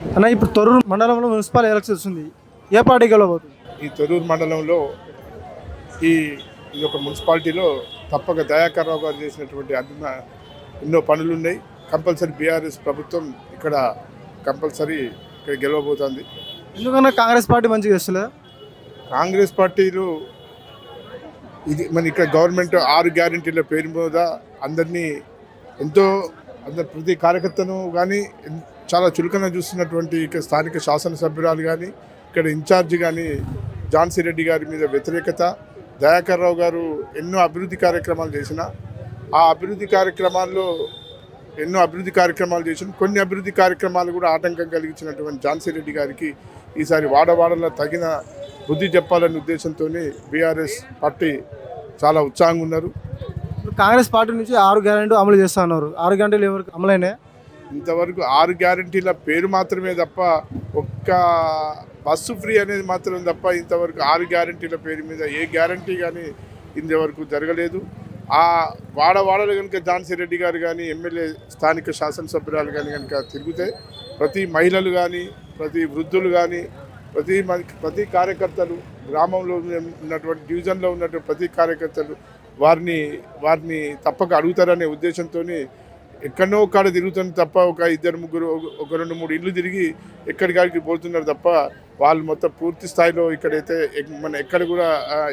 అన్న ఇప్పుడు తొర్రూరు మండలంలో మున్సిపల్ ఎలక్షన్ వస్తుంది. ఏ పార్టీ గెలవబోతుంది? ఈ తొరూరు మండలంలో ఈ ఈ యొక్క మున్సిపాలిటీలో తప్పక దయాకర్ రావు గారు చేసినటువంటి అభిమ ఎన్నో పనులు ఉన్నాయి కంపల్సరీ బీఆర్ఎస్ ప్రభుత్వం ఇక్కడ కంపల్సరీ ఇక్కడ గెలవబోతోంది. ఎందుకన్నా కాంగ్రెస్ పార్టీ మంచిగా చేస్తలే కాంగ్రెస్ పార్టీలు ఇది మన ఇక్కడ గవర్నమెంట్ ఆరు గ్యారంటీల పేరు మీద అందరినీ ఎంతో అందరు ప్రతి కార్యకర్తను కానీ చాలా చులకన చూస్తున్నటువంటి ఇక్కడ స్థానిక శాసనసభ్యురాలు కానీ ఇక్కడ ఇన్ఛార్జి కానీ ఝాన్సీ రెడ్డి గారి మీద వ్యతిరేకత దయాకర్ రావు గారు ఎన్నో అభివృద్ధి కార్యక్రమాలు చేసిన ఆ అభివృద్ధి కార్యక్రమాల్లో ఎన్నో అభివృద్ధి కార్యక్రమాలు చేసిన కొన్ని అభివృద్ధి కార్యక్రమాలు కూడా ఆటంకం కలిగించినటువంటి ఝాన్సీ రెడ్డి గారికి ఈసారి వాడవాడలో తగిన బుద్ధి చెప్పాలనే ఉద్దేశంతో బీఆర్ఎస్ పార్టీ చాలా ఉత్సాహంగా ఉన్నారు. ఇప్పుడు కాంగ్రెస్ పార్టీ నుంచి ఆరు గ్యారెంటీ అమలు చేస్తున్నారు ఆరు గ్యారెంటీలు ఎవరికి అమలైనాయి? ఇంతవరకు ఆరు గ్యారంటీల పేరు మాత్రమే తప్ప ఒక్క బస్సు ఫ్రీ అనేది మాత్రం తప్ప ఇంతవరకు ఆరు గ్యారంటీల పేరు మీద ఏ గ్యారంటీ కానీ ఇంతవరకు జరగలేదు. ఆ వాడవాడలు కనుక ఝాన్సీ రెడ్డి గారు కానీ ఎమ్మెల్యే స్థానిక శాసనసభ్యురాలు కానీ కనుక తిరిగితే ప్రతి మహిళలు కానీ ప్రతి వృద్ధులు కానీ ప్రతి మన- ప్రతి కార్యకర్తలు గ్రామంలో ఉన్నటువంటి డివిజన్లో ఉన్నటువంటి ప్రతి కార్యకర్తలు వారిని వారిని తప్పక అడుగుతారనే ఉద్దేశంతో ఎక్కడనో కాడ తిరుగుతుంది తప్ప ఒక ఇద్దరు ముగ్గురు ఒక- రెండు మూడు ఇల్లు తిరిగి ఎక్కడికాడికి పోతున్నారు తప్ప వాళ్ళు మొత్తం పూర్తి స్థాయిలో ఇక్కడైతే మన ఎక్కడ కూడా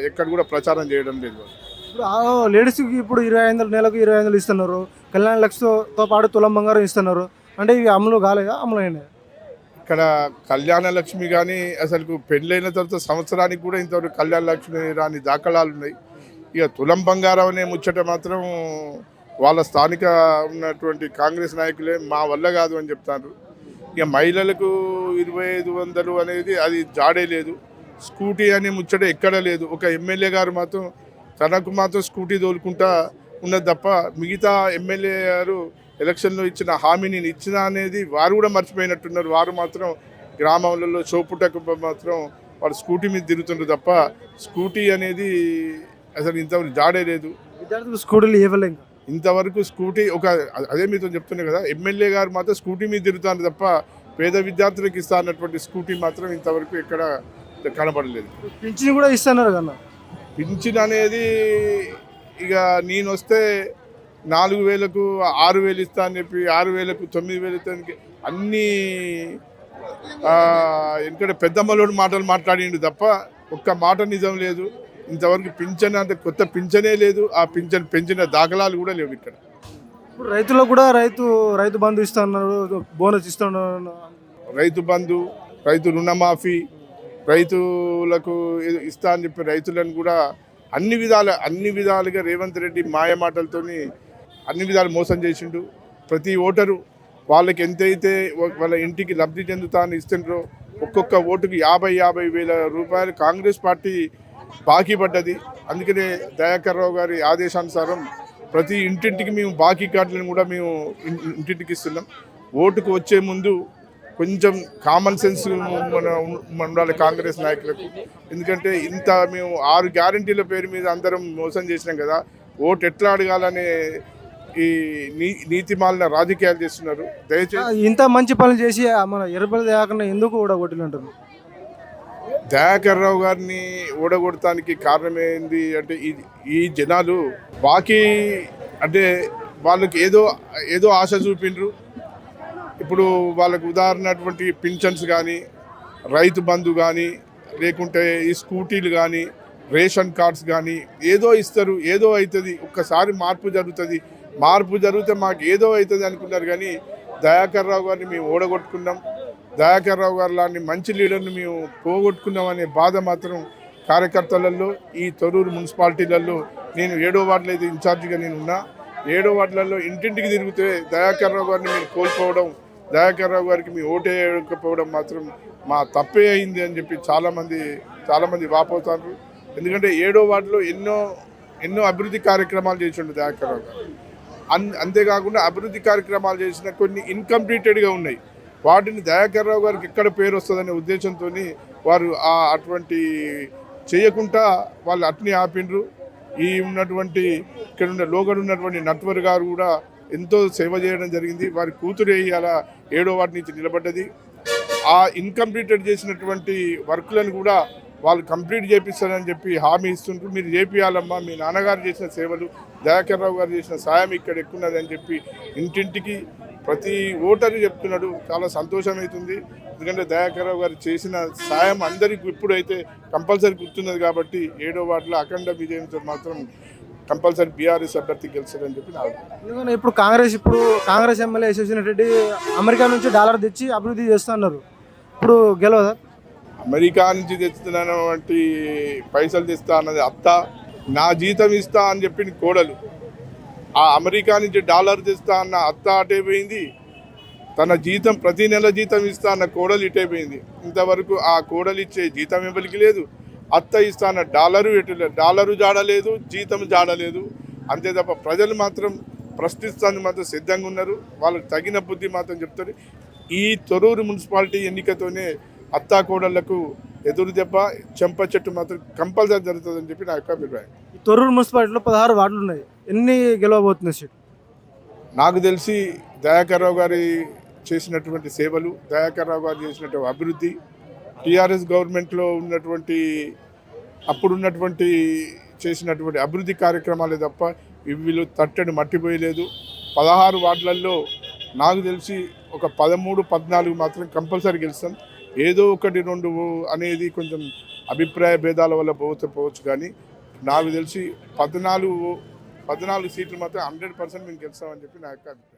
ఎక్కడ కూడా ప్రచారం చేయడం లేదు. ఇప్పుడు ఆ లేడీస్కి ఇప్పుడు ఇరవై ఐదు నెలకు ఇరవై ఐదు వందలు ఇస్తున్నారు. కళ్యాణ లక్షతో పాటు తులం బంగారం ఇస్తున్నారు. అంటే ఇవి అమలు కాలేదా? అమలు అయినాయి? ఇక్కడ కళ్యాణ లక్ష్మి కానీ అసలు పెళ్ళైన తర్వాత సంవత్సరానికి కూడా ఇంతవరకు కళ్యాణ లక్ష్మి రాని దాఖలాలు ఉన్నాయి. ఇక తులం బంగారం అనే ముచ్చట మాత్రం వాళ్ళ స్థానిక ఉన్నటువంటి కాంగ్రెస్ నాయకులే మా వల్ల కాదు అని చెప్తారు ఇక మహిళలకు ఇరవై ఐదు వందలు అనేది అది జాడే లేదు. స్కూటీ అనే ముచ్చట ఎక్కడ లేదు. ఒక ఎమ్మెల్యే గారు మాత్రం తనకు మాత్రం స్కూటీ తోలుకుంటా ఉన్నది తప్ప మిగతా ఎమ్మెల్యే గారు ఎలక్షన్లో ఇచ్చిన హామీని ఇచ్చిన అనేది వారు కూడా మర్చిపోయినట్టున్నారు. వారు మాత్రం గ్రామాలలో చోపుటకు మాత్రం వారు స్కూటీ మీద తిరుగుతుండ్రు తప్ప స్కూటీ అనేది అసలు ఇంతవరకు జాడే లేదు. విద్యార్థులు స్కూటీలు ఇవ్వలేము ఇంతవరకు స్కూటీ ఒక అదే మీతో చెప్తున్నా కదా ఎమ్మెల్యే గారు మాత్రం స్కూటీ మీద తిరుగుతారు తప్ప పేద విద్యార్థులకు ఇస్తా అన్నటువంటి స్కూటీ మాత్రం ఇంతవరకు ఎక్కడ కనబడలేదు. పింఛన్ కూడా ఇస్తున్నారు కన్నా పింఛన్ అనేది ఇక నేను వస్తే నాలుగు వేలకు ఆరు వేలు ఇస్తా అని చెప్పి ఆరు వేలకు తొమ్మిది వేలు ఇస్తానికి అన్నీ ఎందుకంటే పెద్దమ్మలోడు మాటలు మాట్లాడిండు తప్ప ఒక్క మాట నిజం లేదు. ఇంతవరకు పింఛన్ అంటే కొత్త పింఛనే లేదు ఆ పింఛన్ పెంచిన దాఖలాలు కూడా లేవు ఇక్కడ. ఇప్పుడు రైతులకు కూడా రైతు రైతు బంధు ఇస్తున్నారు బోనస్ ఇస్తున్నారు రైతు బంధు రైతు రుణమాఫీ రైతులకు ఇస్తా అని చెప్పి రైతులను కూడా అన్ని విధాల అన్ని విధాలుగా రేవంత్ రెడ్డి మాయ మాటలతోని అన్ని విధాలు మోసం చేసిండు. ప్రతి ఓటరు వాళ్ళకి ఎంతైతే వాళ్ళ ఇంటికి లబ్ధి చెందుతా అని ఇస్తుండ్రో ఒక్కొక్క ఓటుకు యాభై యాభై వేల రూపాయలు కాంగ్రెస్ పార్టీ బాకీ పడ్డది. అందుకనే దయాకర్ రావు గారి ఆదేశానుసారం ప్రతి ఇంటింటికి మేము బాకీ కార్డులను కూడా మేము ఇంటింటికి ఇస్తున్నాం. ఓటుకు వచ్చే ముందు కొంచెం కామన్ సెన్స్ మన ఉండాలి కాంగ్రెస్ నాయకులకు. ఎందుకంటే ఇంత మేము ఆరు గ్యారంటీల పేరు మీద అందరం మోసం చేసినాం కదా. ఓటు ఎట్లా అడగాలనే ఈ నీతి మాలిన రాజకీయాలు చేస్తున్నారు. దయచేసి ఇంత మంచి పనులు చేసి ఆ మన ఎర్రబెల్లి లేకుండా ఎందుకు కూడా కొట్టిలు దయాకర్ రావు గారిని ఓడగొడటానికి కారణం అంటే ఈ ఈ జనాలు బాకీ అంటే వాళ్ళకి ఏదో ఏదో ఆశ చూపిండ్రు. ఇప్పుడు వాళ్ళకు ఉదాహరణటువంటి పింఛన్స్ కానీ రైతు బంధు కానీ లేకుంటే ఈ స్కూటీలు కానీ రేషన్ కార్డ్స్ కానీ ఏదో ఇస్తారు ఏదో అవుతుంది ఒక్కసారి మార్పు జరుగుతుంది. మార్పు జరిగితే మాకు ఏదో అవుతుంది అనుకున్నారు కానీ దయాకర్ రావు గారిని మేము ఓడగొట్టుకున్నాం దయాకర్ రావు గారు లాంటి మంచి లీడర్ని మేము పోగొట్టుకున్నామనే బాధ మాత్రం కార్యకర్తలలో ఈ తొరూరు మున్సిపాలిటీలలో నేను ఏడో వార్డులో అయితే ఇన్ఛార్జిగా నేను ఉన్నా. ఏడో వార్డులలో ఇంటింటికి తిరిగితే దయాకర్ రావు గారిని మీరు కోల్పోవడం దయాకర్ రావు గారికి మీ ఓటేయకపోవడం వేయకపోవడం మాత్రం మా తప్పే అయింది అని చెప్పి చాలామంది చాలామంది వాపోతారు. ఎందుకంటే ఏడో వార్డులో ఎన్నో ఎన్నో అభివృద్ధి కార్యక్రమాలు చేసిండు దయాకర్ రావు గారు. అన్ అంతేకాకుండా అభివృద్ధి కార్యక్రమాలు చేసిన కొన్ని ఇన్కంప్లీటెడ్గా ఉన్నాయి. వాటిని దయాకర్ రావు గారికి ఎక్కడ పేరు వస్తుందనే ఉద్దేశంతో వారు ఆ అటువంటి చేయకుండా వాళ్ళు అట్ని ఆపిండ్రు. ఈ ఉన్నటువంటి ఇక్కడ ఉన్న లోగడు ఉన్నటువంటి నట్వర్ గారు కూడా ఎంతో సేవ చేయడం జరిగింది. వారి కూతురు వేయాల ఏడో వాటి నుంచి నిలబడ్డది. ఆ ఇన్కంప్లీటెడ్ చేసినటువంటి వర్క్లను కూడా వాళ్ళు కంప్లీట్ చేపిస్తారని చెప్పి హామీ ఇస్తుంటారు మీరు చేపియాలమ్మా మీ నాన్నగారు చేసిన సేవలు దయాకర్ రావు గారు చేసిన సాయం ఇక్కడ ఎక్కున్నది అని చెప్పి ఇంటింటికి ప్రతి ఓటరు చెప్తున్నాడు చాలా సంతోషం అవుతుంది ఎందుకంటే దయాకర్ రావు గారు చేసిన సాయం అందరికి ఇప్పుడైతే కంపల్సరీ గుర్తున్నది కాబట్టి ఏడో వార్డులో అఖండ విజయంతో మాత్రం కంపల్సరీ బీఆర్ఎస్ అభ్యర్థి గెలుస్తారని చెప్పి నా ఇప్పుడు కాంగ్రెస్ ఇప్పుడు కాంగ్రెస్ ఎమ్మెల్యే యశస్విని రెడ్డి అమెరికా నుంచి డాలర్ తెచ్చి అభివృద్ధి చేస్తున్నారు. ఇప్పుడు గెలవదా? అమెరికా నుంచి తెస్తున్నటువంటి పైసలు తెస్తా అన్నది అత్త నా జీతం ఇస్తా అని చెప్పిన కోడలు. ఆ అమెరికా నుంచి డాలర్ తెస్తా అన్న అత్త అటే పోయింది తన జీతం ప్రతి నెల జీతం ఇస్తా అన్న కోడలు ఇటే పోయింది ఇంతవరకు ఆ కోడలు ఇచ్చే జీతం ఎవరికి లేదు. అత్త ఇస్తా అన్న డాలరు ఎటు డాలరు జాడలేదు జీతం జాడలేదు. అంతే తప్ప ప్రజలు మాత్రం ప్రశ్నిస్తానికి మాత్రం సిద్ధంగా ఉన్నారు. వాళ్ళకి తగిన బుద్ధి మాత్రం చెప్తారు. ఈ తొరూరు మున్సిపాలిటీ ఎన్నికతోనే అత్తా కోడళ్ళకు ఎదురు దెబ్బ చెంప చెట్టు మాత్రం కంపల్సరీ జరుగుతుందని చెప్పి నా యొక్క అభిప్రాయం. తొరూరు మున్సిపాలిటీలో పదహారు వార్డులు ఉన్నాయి ఎన్ని గెలవబోతుంది సీట్? నాకు తెలిసి దయాకర్ రావు గారి చేసినటువంటి సేవలు దయాకర్ రావు గారు చేసినటువంటి అభివృద్ధి టీఆర్ఎస్ గవర్నమెంట్లో ఉన్నటువంటి అప్పుడున్నటువంటి చేసినటువంటి అభివృద్ధి కార్యక్రమాలే తప్ప వీళ్ళు తట్టని మట్టిపోయలేదు పదహారు వార్డులలో నాకు తెలిసి ఒక పదమూడు పద్నాలుగు మాత్రం కంపల్సరీ గెలుస్తాం. ఏదో ఒకటి రెండు అనేది కొంచెం అభిప్రాయ భేదాల వల్ల పోతే పోవచ్చు కానీ నాకు తెలిసి పద్నాలుగు పద్నాలుగు సీట్లు మాత్రం హండ్రెడ్ పర్సెంట్ మేము గెలుస్తామని చెప్పి నా యొక్క అభిప్రాయం.